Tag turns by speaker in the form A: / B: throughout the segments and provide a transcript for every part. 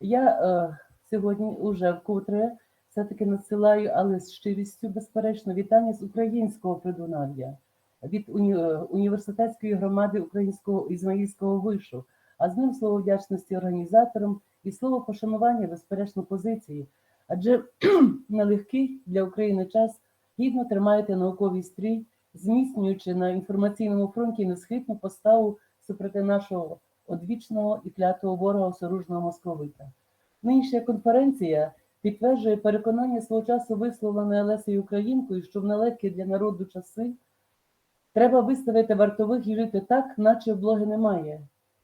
A: Я е, сьогодні уже вкотре все-таки надсилаю, але з щирістю, безперечно, вітання з українського придунав'я, від уні, е, університетської громади Українського Ізмаїльського вишу, а з ним слово вдячності організаторам і слово пошанування, безперечно, позиції. Адже нелегкий для України час гідно тримаєте науковий стрій, зміцнюючи на інформаційному фронті несхитну поставу супроти нашого одвічного і клятого ворога осоружного московита. Нинішня конференція підтверджує переконання свого часу висловлене Олесею Українкою, що в нелегкі для народу часи треба виставити вартових і жити так, наче облоги немає.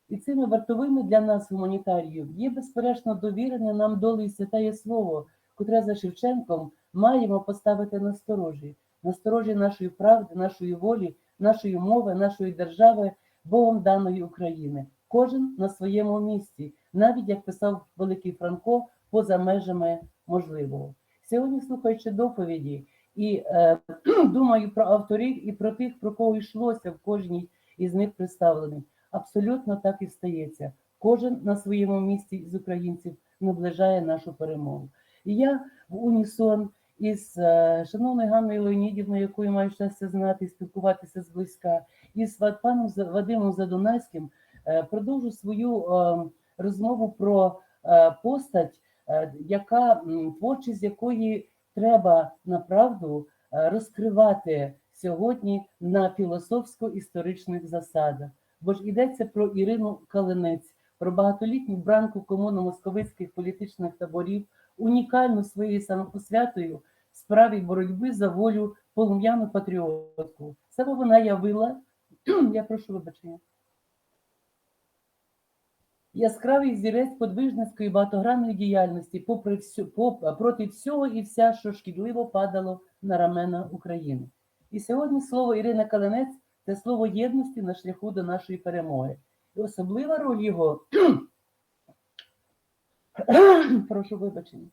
A: І цими вартовими для нас, гуманітаріїв, є безперечно довірене нам долею святає слово, котре за Шевченком маємо поставити на сторожі, на сторожі нашої правди, нашої волі, нашої мови, нашої держави, Богом даної України. Кожен на своєму місці, навіть як писав Великий Франко, поза межами можливого. Сьогодні, слухаючи доповіді, і е, думаю про авторів і про тих, про кого йшлося в кожній із них представлених. Абсолютно так і стається. Кожен на своєму місці з українців наближає нашу перемогу. І я в унісон із е, шановною Ганною Леонідівною, якою маю щастя знати спілкуватися зблизька, і з паном Вадимом Задунайським продовжу свою е, розмову про е, постать, е, яка творчість якої треба направду е, розкривати сьогодні на філософсько-історичних засадах. Бо ж йдеться про Ірину Калинець, про багатолітню бранку комуну московицьких політичних таборів, унікальну своєю самопосвятою справі боротьби за волю полум'яну патріотку. Саме вона явила, я прошу вибачення. Яскравий зірець подвижницької багатогранної діяльності попри всю, поп- проти всього і вся, що шкідливо падало на рамена України. І сьогодні слово Ірина Калинець це слово єдності на шляху до нашої перемоги. І особлива роль його, прошу вибачення,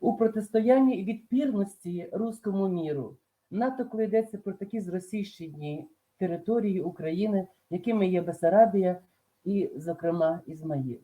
A: у протистоянні відпірності руському міру. НАТО, коли йдеться про такі зросійщені території України, якими є Бесарабія і, зокрема, Ізмаїл.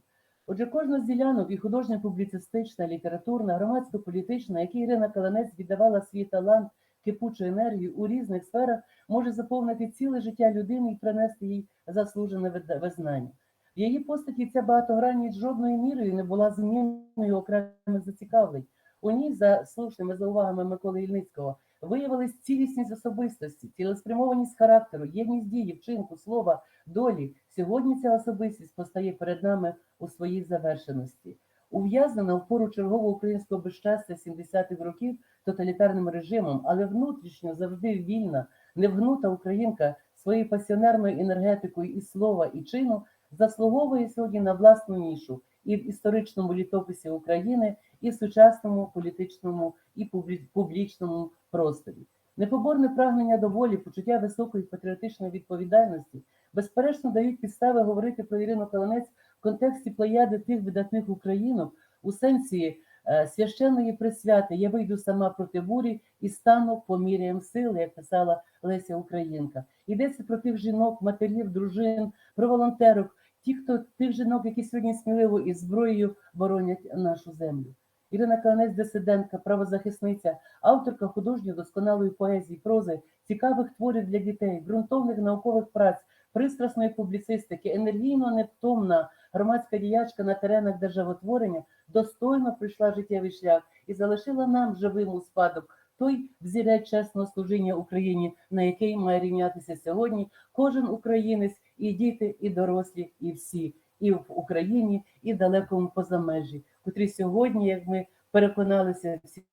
A: Отже, кожна з ділянок і художньо-публіцистична, літературна, громадсько-політична, які Ірина Каланець віддавала свій талант, кипучу енергію у різних сферах, може заповнити ціле життя людини і принести їй заслужене визнання. В її постаті ця багатогранність жодною мірою не була змінною окремих зацікавлень. У ній, за слушними заувагами Миколи Ільницького, виявилась цілісність особистості, цілеспрямованість характеру, єдність дії, вчинку, слова, долі. Сьогодні ця особистість постає перед нами у своїй завершеності. Ув'язнена в пору чергового українського безщастя 70-х років тоталітарним режимом, але внутрішньо завжди вільна, невгнута українка своєю пасіонерною енергетикою і слова, і чину заслуговує сьогодні на власну нішу і в історичному літописі України, і в сучасному політичному і публі- публічному просторі. Непоборне прагнення до волі, почуття високої патріотичної відповідальності, безперечно дають підстави говорити про Ірину Каланець в контексті плеяди тих видатних українок у сенсі е, священної присвяти Я вийду сама проти бурі і стану поміряєм сили, як писала Леся Українка. Йдеться про тих жінок, матерів, дружин, про волонтерок, ті, хто тих жінок, які сьогодні сміливо із зброєю боронять нашу землю. Ірина Каланець, дисидентка, правозахисниця, авторка художньо досконалої поезії, прози, цікавих творів для дітей, ґрунтовних наукових праць, пристрасної публіцистики, енергійно невтомна громадська діячка на теренах державотворення, достойно пройшла життєвий шлях і залишила нам живим у спадок той взірець чесного служіння Україні, на який має рівнятися сьогодні кожен українець, і діти, і дорослі, і всі, і в Україні, і далекому позамежі, котрі сьогодні, як ми переконалися всі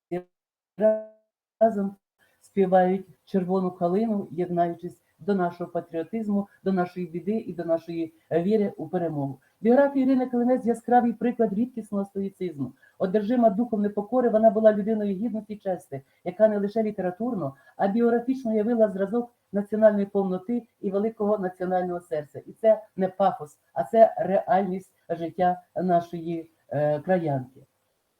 A: разом, співають червону калину, єднаючись до нашого патріотизму, до нашої біди і до нашої віри у перемогу. Біографія Ірини Калинець яскравий приклад рідкісного стоїцизму. Одержима духом непокори, вона була людиною гідності чести, яка не лише літературно, а біографічно явила зразок національної повноти і великого національного серця. І це не пафос, а це реальність життя нашої краянки.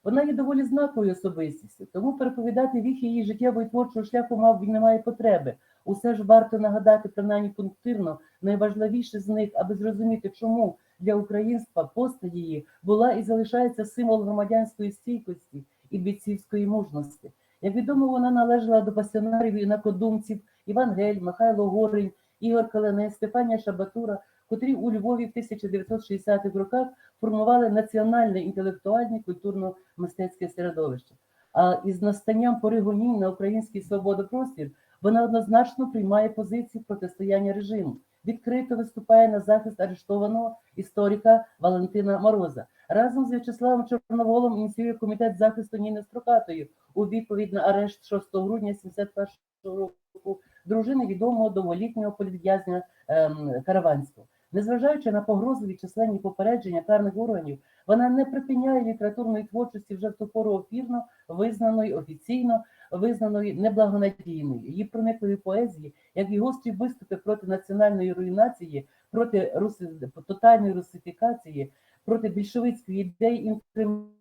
A: Вона є доволі знаковою особистістю, тому переповідати віх її життєвого і творчого шляху, мабуть, немає потреби. Усе ж варто нагадати, принаймні пунктирно, найважливіше з них, аби зрозуміти, чому для українства постать її була і залишається символ громадянської стійкості і бійцівської мужності. Як відомо, вона належала до пасіонарів і інакодумців Іван Гель, Михайло Горень, Ігор Каленець, Стефанія Шабатура, котрі у Львові в 1960-х роках формували національне інтелектуальне культурно-мистецьке середовище. А із настанням пори гонінь на український свободопростір вона однозначно приймає позиції протистояння режиму, відкрито виступає на захист арештованого історика Валентина Мороза. Разом з В'ячеславом Чорноволом ініціює комітет захисту Ніни Строкатої у відповідь на арешт 6 грудня 71 року дружини відомого довголітнього політв'язня ем, Караванського. Незважаючи на погрозові численні попередження карних органів, вона не припиняє літературної творчості вже в ту пору опірно визнаної офіційно визнаної неблагонадійною. Її проникливі поезії, як і гострі виступи проти національної руйнації, проти руси... тотальної русифікації, проти більшовицької ідеї інкримінуються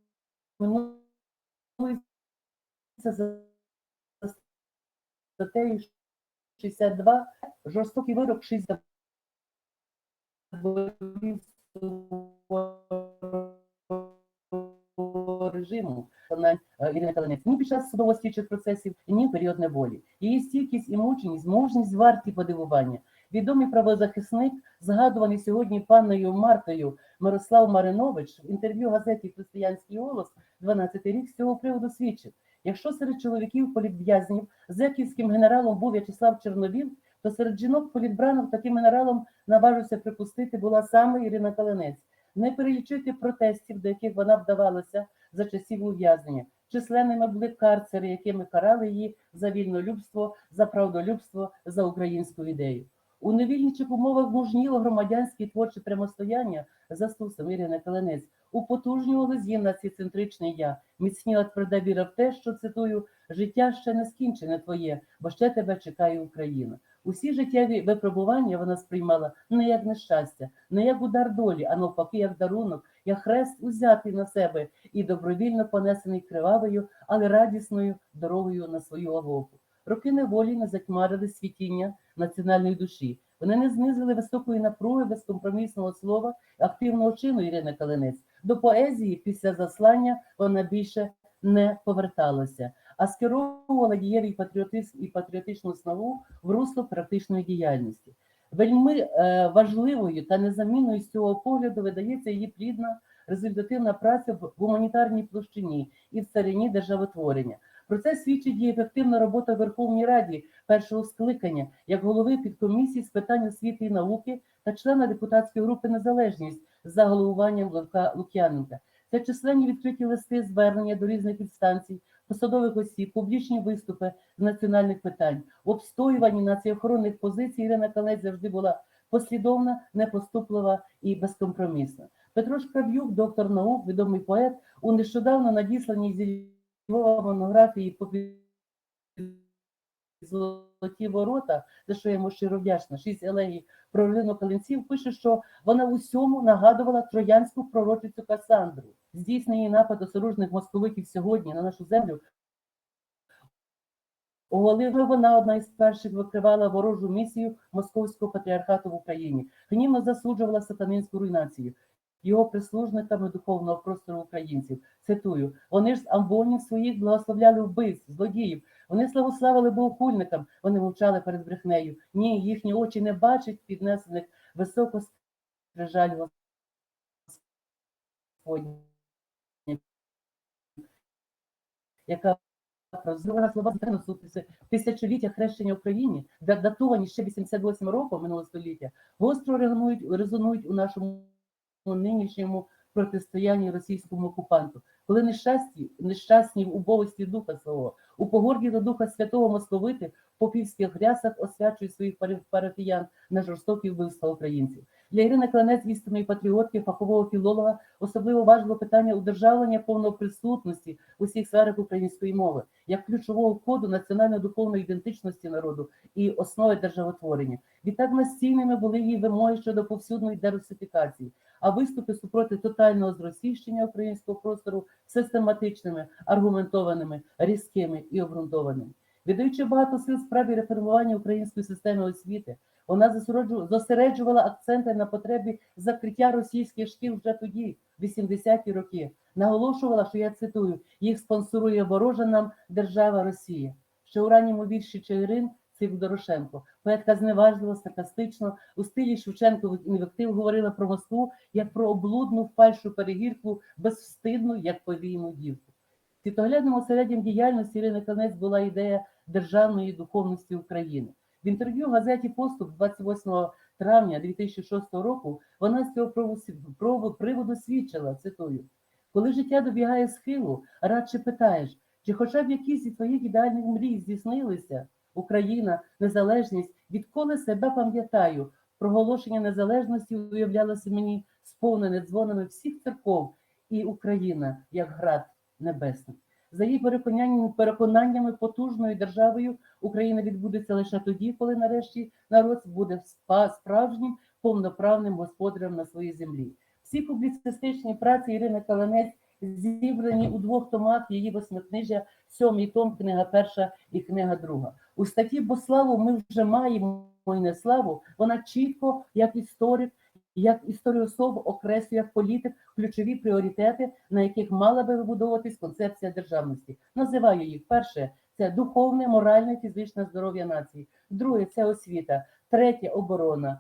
A: за статтею 62, жорстокий вирок 6 режиму е, Ірина Калинець ні під час судово-слідчих процесів, ні період неволі. Її стійкість і мученість, мужність варті подивування. Відомий правозахисник, згадуваний сьогодні панною Мартою Мирослав Маринович в інтерв'ю газеті Християнський голос 12 рік з цього приводу свідчив. Якщо серед чоловіків політв'язнів зеківським генералом був В'ячеслав Чорновіл, то серед жінок політбранок таким генералом наважився припустити була саме Ірина Калинець. Не перелічити протестів, до яких вона вдавалася за часів ув'язнення. Численними були карцери, якими карали її за вільнолюбство, за правдолюбство, за українську ідею. У невільничих умовах мужніло громадянське і творче прямостояння за стусом Ірина Калинець. Употужнювали з'їм націцентричне я, міцніла тверда віра в те, що цитую, життя ще не скінчене твоє, бо ще тебе чекає Україна. Усі життєві випробування вона сприймала не як нещастя, не як удар долі, а навпаки, як дарунок, як хрест узятий на себе і добровільно понесений кривавою, але радісною дорогою на свою Агопу. Роки неволі не затьмарили світіння національної душі. Вони не знизили високої напруги безкомпромісного слова, активного чину Ірини Калинець. До поезії після заслання вона більше не поверталася, а скеровувала дієвий патріотизм і патріотичну снаву в русло практичної діяльності. Вельми е, важливою та незамінною з цього погляду видається її плідна результативна праця в гуманітарній площині і в царині державотворення. Про це свідчить її ефективна робота в Верховній Раді першого скликання як голови підкомісії з питань освіти і науки та члена депутатської групи Незалежність за головуванням Левка Лук'яненка. Це численні відкриті листи, звернення до різних інстанцій, посадових осіб, публічні виступи з національних питань, в обстоюванні націохоронних позицій Ірина Калець завжди була послідовна, непоступлива і безкомпромісна. Петро Шкрав'юк, доктор наук, відомий поет, у нещодавно надісланій зі Львова монографії по золоті ворота, за що йому щиро вдячна, шість елегій про Ірину Калинців, пише, що вона усьому нагадувала троянську пророчицю Касандру. Здійснений напад осоружних московитів сьогодні на нашу землю. Оголила вона одна із перших викривала ворожу місію московського патріархату в Україні. Гнівно засуджувала сатанинську руйнацію його прислужниками духовного простору українців. Цитую: вони ж з амбонів своїх благословляли вбивць, злодіїв. Вони славославили богохульникам, вони мовчали перед брехнею. Ні, їхні очі не бачать піднесених високо скрижаль Господня, яка Розривана слова з тисячоліття хрещення Україні, де датовані ще 88 років минулого століття, гостро резонують, резонують у нашому нинішньому протистоянні російському окупанту, коли нещасті, нещасні в убогості духа свого, у погорді до духа святого московити в попівських грясах освячують своїх парафіян на жорстокі вбивства українців. Для Ірини Кланець, істинної патріотки, фахового філолога, особливо важливо питання удержавлення повної присутності у всіх сферах української мови, як ключового коду національно-духовної ідентичності народу і основи державотворення. Відтак настійними були її вимоги щодо повсюдної дерусифікації, а виступи супроти тотального зросійщення українського простору систематичними, аргументованими, різкими і обґрунтованими. Віддаючи багато сил справі реформування української системи освіти, Вона зосереджувала акценти на потребі закриття російських шкіл вже тоді, в 80-ті роки. Наголошувала, що я цитую: їх спонсорує ворожа нам держава Росія. Ще у ранньому вірші Чигирин Цик Дорошенко. Поетка зневажливо, саркастично, у стилі Шевченко інвектив говорила про Москву як про облудну фальшу перегірку, безвстидну, як повійну дівку. Світоглядним осереддям діяльності Ірини Канець була ідея державної духовності України. В інтерв'ю газеті Поступ 28 травня 2006 року вона з цього приводу свідчила, цитую, коли життя добігає схилу, радше питаєш, чи хоча б якісь із твоїх ідеальних мрій здійснилися? Україна, незалежність, відколи себе пам'ятаю, проголошення незалежності уявлялося мені сповнене дзвонами всіх церков, і Україна, як град небесний. За її переконаннями, переконаннями потужною державою Україна відбудеться лише тоді, коли нарешті народ буде справжнім повноправним господарем на своїй землі. Всі публіцистичні праці Ірини Каланець зібрані у двох томах її восьмикнижя, сьомий том, книга перша і книга друга. У статті «Бо славу ми вже маємо і не славу, вона чітко, як історик, як історіособ окреслює як політик ключові пріоритети, на яких мала би вибудовуватись концепція державності. Називаю їх перше це духовне, моральне, фізичне здоров'я нації. Друге це освіта. Третє оборона.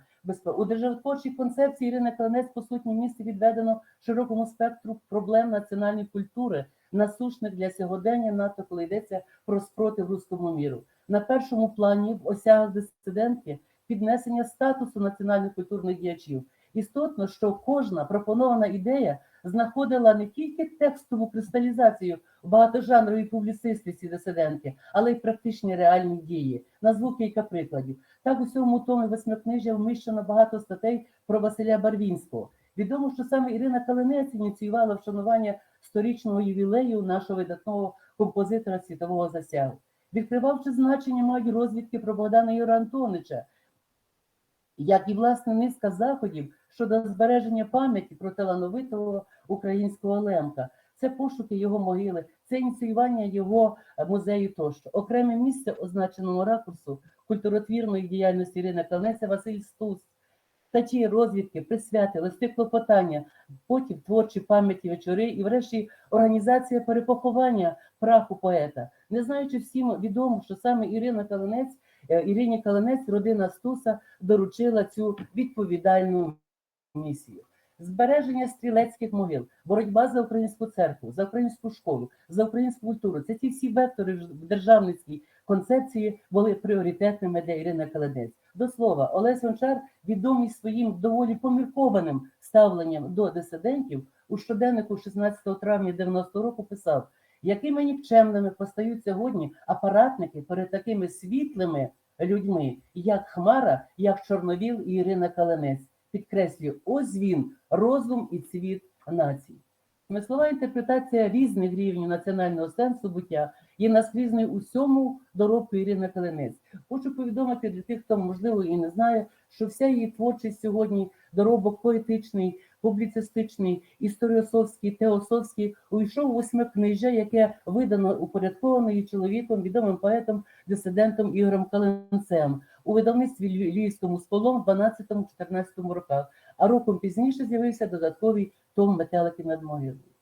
A: У державотворчій концепції Ірини Кланець по сутні місці відведено широкому спектру проблем національної культури, насущних для сьогодення, надто коли йдеться про спротив руському міру. На першому плані в осягах дисидентки піднесення статусу національних культурних діячів. Істотно, що кожна пропонована ідея знаходила не тільки текстову кристалізацію в багатожанровій публіцистиці дисидентки, але й практичні реальні дії. Назву кілька прикладів. Так у цьому томі восьмикнижжя вміщено багато статей про Василя Барвінського. Відомо, що саме Ірина Калинець ініціювала вшанування сторічного ювілею нашого видатного композитора світового засягу. Відкривавши значення, мають розвідки про Богдана Юра Антонича, як і власне низка заходів щодо збереження пам'яті про талановитого українського лемка. Це пошуки його могили, це ініціювання його музею тощо. Окреме місце означеного ракурсу культуротвірної діяльності Ірини Калнеця Василь Стус. Статті, розвідки, присвяти, листи клопотання, потім творчі пам'яті вечори і, врешті, організація перепоховання праху поета. Не знаючи всім відомо, що саме Ірина Калинець, е, Ірині Калинець, родина Стуса, доручила цю відповідальну місію. Збереження стрілецьких могил, боротьба за українську церкву, за українську школу, за українську культуру. Це ті всі вектори в державницькій концепції були пріоритетними для Ірини Калинець. До слова, Олесь Гончар відомий своїм доволі поміркованим ставленням до дисидентів у щоденнику 16 травня 90 року писав, якими нікчемними постають сьогодні апаратники перед такими світлими людьми, як Хмара, як Чорновіл і Ірина Калинець. Підкреслюю, ось він, розум і цвіт нації. Смислова інтерпретація різних рівнів національного сенсу буття є наскрізною у всьому доробку Ірини Калинець. Хочу повідомити для тих, хто можливо і не знає, що вся її творчість сьогодні доробок поетичний, публіцистичний, історіосовський, теософський увійшов восьмикнижжя, яке видано упорядковано її чоловіком, відомим поетом, дисидентом Ігорем Калинцем у видавництві Львівському сполом в 12-14 роках, а роком пізніше з'явився додатковий том метелики над могилою.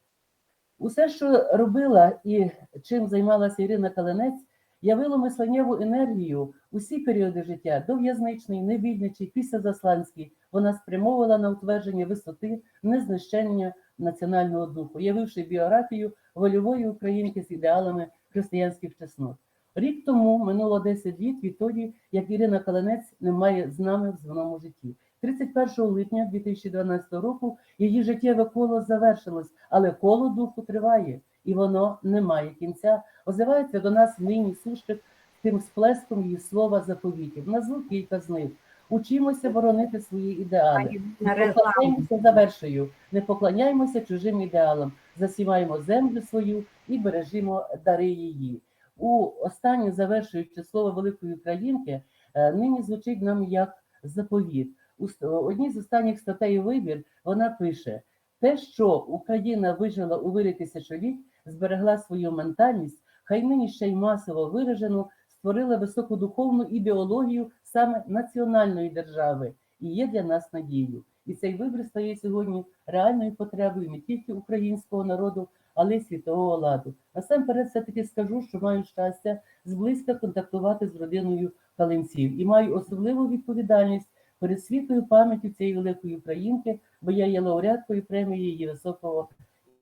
A: Усе, що робила і чим займалася Ірина Калинець, явило мисленнєву енергію усі періоди життя дов'язничний, невільничий, післязасланський. Вона спрямовувала на утвердження висоти, незнищення національного духу, явивши біографію вольової українки з ідеалами християнських чеснот. Рік тому минуло 10 літ відтоді, як Ірина Калинець немає з нами в земному житті. 31 липня 2012 року її життєве коло завершилось, але коло духу триває, і воно не має кінця. Озивається до нас нині сущик тим сплеском її слова заповітів. Назву кілька з них. Учимося боронити свої ідеали. Не поклоняємося завершую, не поклоняємося чужим ідеалам, засіваємо землю свою і бережімо дари її. У останнє завершуючи слово великої українки, е, нині звучить нам як заповіт. У ст- одній з останніх статей вибір вона пише: те, що Україна вижила у вирі тисячоліть, зберегла свою ментальність, хай нині ще й масово виражену, створила високодуховну ідеологію саме національної держави і є для нас надією. І цей вибір стає сьогодні реальною потребою не тільки українського народу, але й світового ладу. Насамперед, все таки скажу, що маю щастя зблизька контактувати з родиною Калинців і маю особливу відповідальність перед світлою пам'яттю цієї великої українки, бо я є лауреаткою премії її високого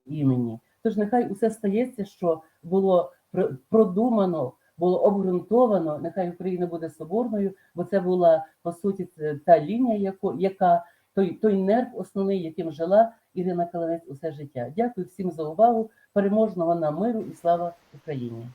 A: імені. Тож нехай усе стається, що було пр- продумано, було обґрунтовано. Нехай Україна буде соборною, бо це була по суті та лінія, яка той, той нерв основний, яким жила Ірина Калинець усе життя. Дякую всім за увагу. Переможного нам миру і слава Україні.